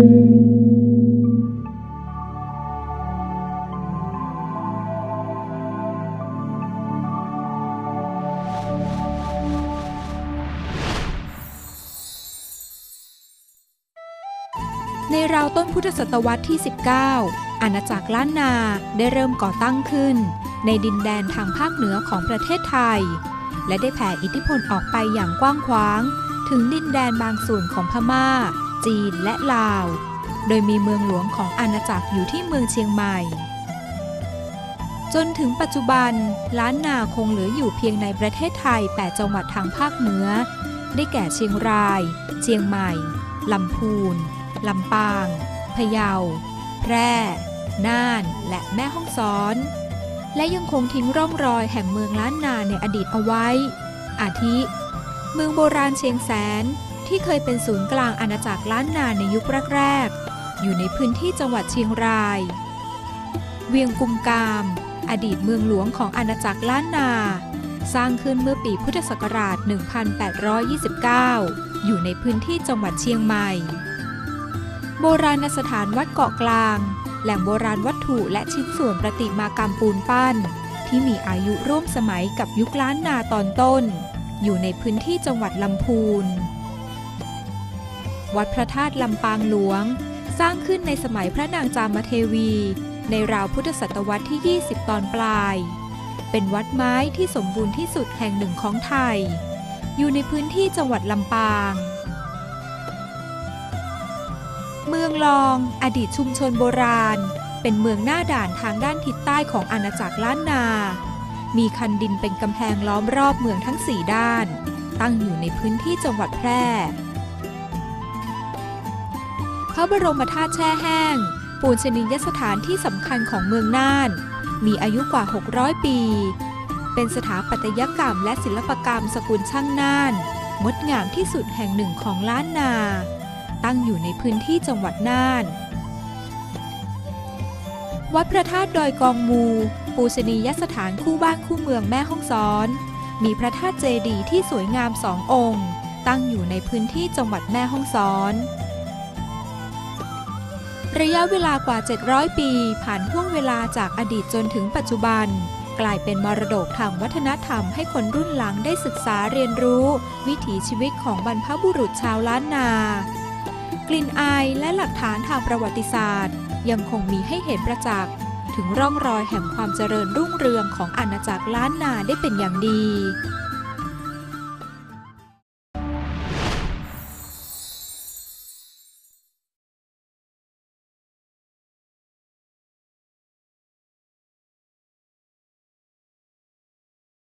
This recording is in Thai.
ในราวต้นพุทธศตวรรษที่ 19 อาณาจักรล้านนาได้เริ่มก่อตั้งขึ้น ในดินแดนทางภาคเหนือของประเทศไทย และได้แผ่อิทธิพลออกไปอย่างกว้างขวาง ถึงดินแดนบางส่วนของพม่า จีนและลาว โดยมีเมืองหลวงของอาณาจักรอยู่ที่เมืองเชียงใหม่ จนถึงปัจจุบัน ล้านนาคงเหลืออยู่เพียงในประเทศไทย 8 จังหวัดทางภาคเหนือ ได้แก่เชียงราย เชียงใหม่ ลำพูน ลำปาง พะเยา แพร่ น่าน และแม่ฮ่องสอนและยังคงทิ้งร่องรอยแห่งเมืองล้านนาในอดีตเอาไว้ อาทิ เมืองโบราณเชียงแสน ที่เคยเป็นศูนย์กลางอาณาจักรล้านนาในยุคแรกๆ อยู่ในพื้นที่จังหวัดเชียงราย เวียงกุมกาม อดีตเมืองหลวงของอาณาจักรล้านนา สร้างขึ้นเมื่อปีพุทธศักราช 1829 อยู่ในพื้นที่จังหวัดเชียงใหม่ โบราณสถานวัดเกาะกลาง แหล่งโบราณวัตถุและชิ้นส่วนประติมากรรมปูนปั้น ที่มีอายุร่วมสมัยกับยุคล้านนาตอนต้น อยู่ในพื้นที่จังหวัดลำพูน วัดพระธาตุลำปางหลวง สร้างขึ้นในสมัยพระนางจามเทวี ในราวพุทธศตวรรษที่ 20 ตอนปลาย เป็นวัดไม้ที่สมบูรณ์ที่สุดแห่งหนึ่งของไทย อยู่ในพื้นที่จังหวัดลำปาง เมืองลอง อดีตชุมชนโบราณ เป็นเมืองหน้าด่านทางด้านทิศใต้ของอาณาจักรล้านนา มีคันดินเป็นกำแพงล้อมรอบเมืองทั้งสี่ด้าน ตั้งอยู่ในพื้นที่จังหวัดแพร่ พระบรมธาตุแช่แห้ง ปูนชนียสถานที่สำคัญของเมืองน่าน มีอายุกว่า 600 ปี เป็นสถาปัตยกรรมและศิลปกรรมสกุลช่างน่าน งดงามที่สุดแห่งหนึ่งของล้านนา ตั้งอยู่ในพื้นที่จังหวัดน่าน วัดพระธาตุดอยกองมู ปูชนียสถานคู่บ้านคู่เมืองแม่ฮ่องสอน มีพระธาตุเจดีย์ที่สวยงามสององค์ ตั้งอยู่ในพื้นที่จังหวัดแม่ฮ่องสอน ระยะเวลากว่า 700 ปี ผ่านห่วงเวลาจากอดีตจนถึงปัจจุบัน กลายเป็นมรดกทางวัฒนธรรมให้คนรุ่นหลังได้ศึกษาเรียนรู้ วิถีชีวิตของบรรพบุรุษชาวล้านนา กลิ่นอายและหลักฐานทางประวัติศาสตร์ ยังคงมีให้เห็นประจักษ์ถึงร่องรอยแห่งความเจริญรุ่งเรืองของอาณาจักรล้านนาได้เป็นอย่างดี